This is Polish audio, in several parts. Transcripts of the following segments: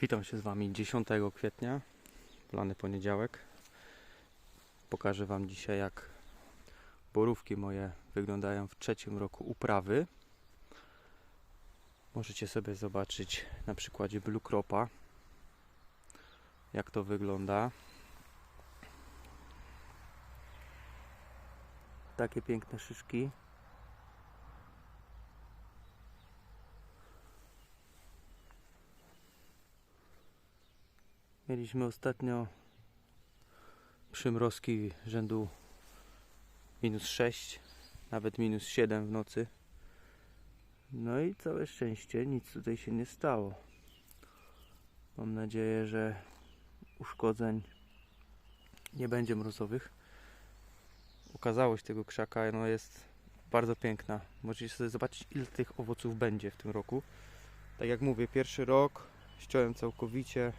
Witam się z Wami 10 kwietnia, plany poniedziałek. Pokażę Wam dzisiaj, jak borówki moje wyglądają w trzecim roku uprawy. Możecie sobie zobaczyć na przykładzie Blue Cropa, jak to wygląda. Takie piękne szyszki. Mieliśmy ostatnio przymrozki rzędu minus 6, nawet minus 7 w nocy. No i całe szczęście, nic tutaj się nie stało. Mam nadzieję, że uszkodzeń nie będzie mrozowych. Okazałość tego krzaka no jest bardzo piękna. Możecie sobie zobaczyć, ile tych owoców będzie w tym roku. Tak jak mówię, pierwszy rok ściąłem całkowicie,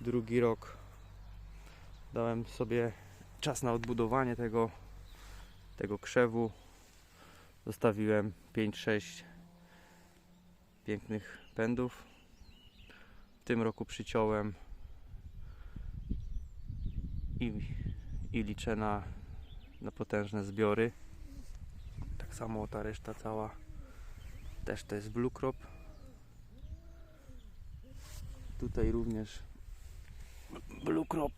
drugi rok dałem sobie czas na odbudowanie tego, tego krzewu. Zostawiłem 5-6 pięknych pędów. W tym roku przyciąłem i, i liczę na, na potężne zbiory. Tak samo ta reszta cała też to jest blue crop. Tutaj również Blue Crop.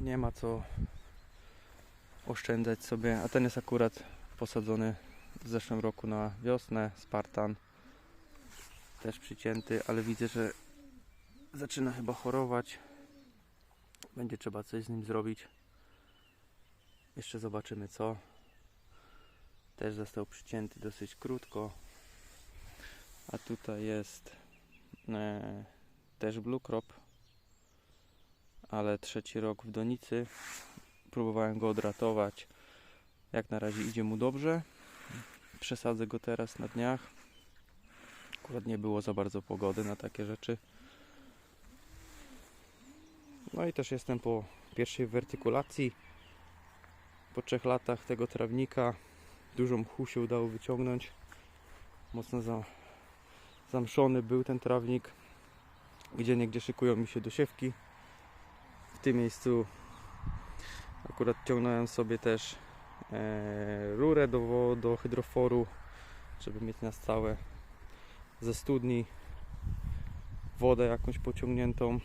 Nie ma co oszczędzać sobie, a ten jest akurat posadzony w zeszłym roku na wiosnę, Spartan. Też przycięty, ale widzę, że zaczyna chyba chorować. Będzie trzeba coś z nim zrobić. Jeszcze zobaczymy co. Też został przycięty dosyć krótko. A tutaj jest e, też Blue Crop, ale trzeci rok w donicy. Próbowałem go odratować. Jak na razie idzie mu dobrze. Przesadzę go teraz na dniach. Akurat nie było za bardzo pogody na takie rzeczy. No i też jestem po pierwszej wertykulacji. Po trzech latach tego trawnika dużo mchu się udało wyciągnąć. Mocno za, zamszony był ten trawnik. Gdzie niegdzie szykują mi się dosiewki. W tym miejscu akurat ciągnąłem sobie też e, rurę do, do hydroforu, żeby mieć na stałe ze studni wodę jakąś pociągniętą.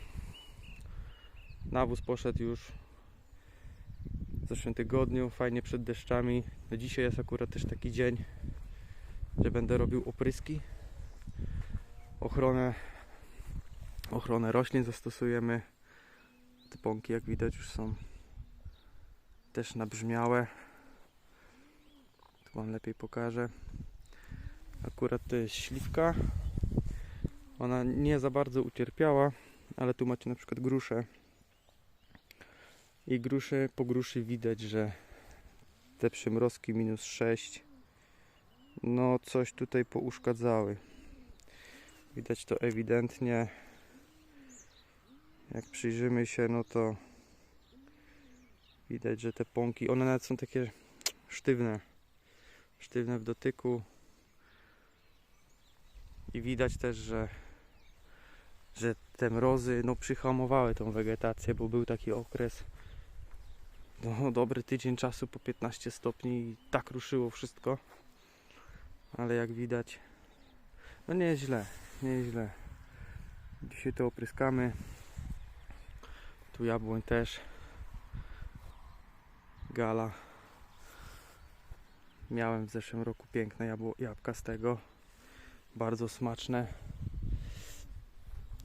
Nawóz poszedł już w zeszłym tygodniu, fajnie przed deszczami. No dzisiaj jest akurat też taki dzień, że będę robił opryski ochronę, ochronę roślin zastosujemy. Te pąki, jak widać, już są też nabrzmiałe. Tu Wam lepiej pokażę. Akurat to jest śliwka. Ona nie za bardzo ucierpiała, ale tu macie na przykład gruszę. I gruszy, po gruszy widać, że te przymrozki minus 6 no coś tutaj pouszkadzały. Widać to ewidentnie. Jak przyjrzymy się, no to widać, że te pąki, one nawet są takie sztywne. Sztywne w dotyku. I widać też, że, że te mrozy no, przyhamowały tą wegetację, bo był taki okres, no dobry tydzień czasu po 15 stopni i tak ruszyło wszystko. Ale jak widać, no nie jest źle nieźle. Dzisiaj to opryskamy. Tu jabłoń też. Gala. Miałem w zeszłym roku piękne jabłka z tego. Bardzo smaczne.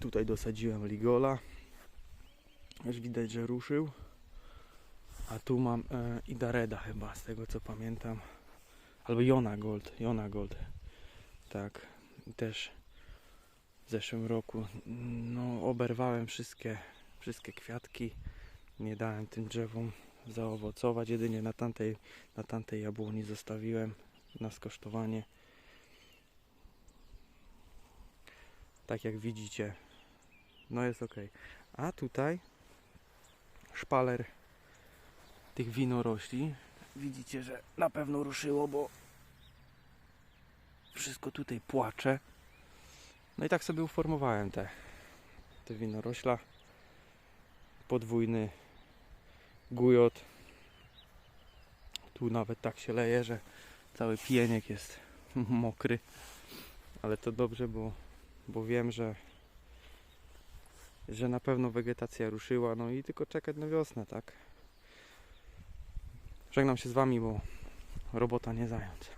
Tutaj dosadziłem ligola. Już widać, że ruszył. A tu mam e, Idareda chyba, z tego co pamiętam. Albo Jona Gold. Jona Gold. Tak. Też w zeszłym roku. No, oberwałem wszystkie, wszystkie kwiatki. Nie dałem tym drzewom zaowocować. Jedynie na tamtej, na tamtej jabłoni zostawiłem na skosztowanie. Tak jak widzicie, no jest ok. A tutaj szpaler tych winorośli. Widzicie, że na pewno ruszyło, bo wszystko tutaj płacze. No i tak sobie uformowałem te, te winorośla. Podwójny gujot. Tu nawet tak się leje, że cały pieniek jest mokry. Ale to dobrze, bo, bo wiem, że, że na pewno wegetacja ruszyła. No i tylko czekać na wiosnę, tak? Żegnam się z Wami, bo robota nie zająć.